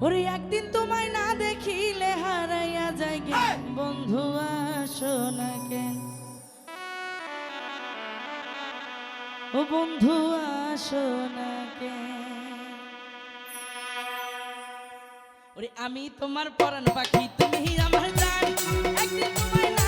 ওরে একদিন তোমায় না দেখিলে হারাইয়া যায় জ্ঞান বন্ধু আসো না কেন? ও বন্ধু আসো না কেন? ওরে আমি তোমার পরাণ পাখি তুমি আমার জান একদিন তোমায় না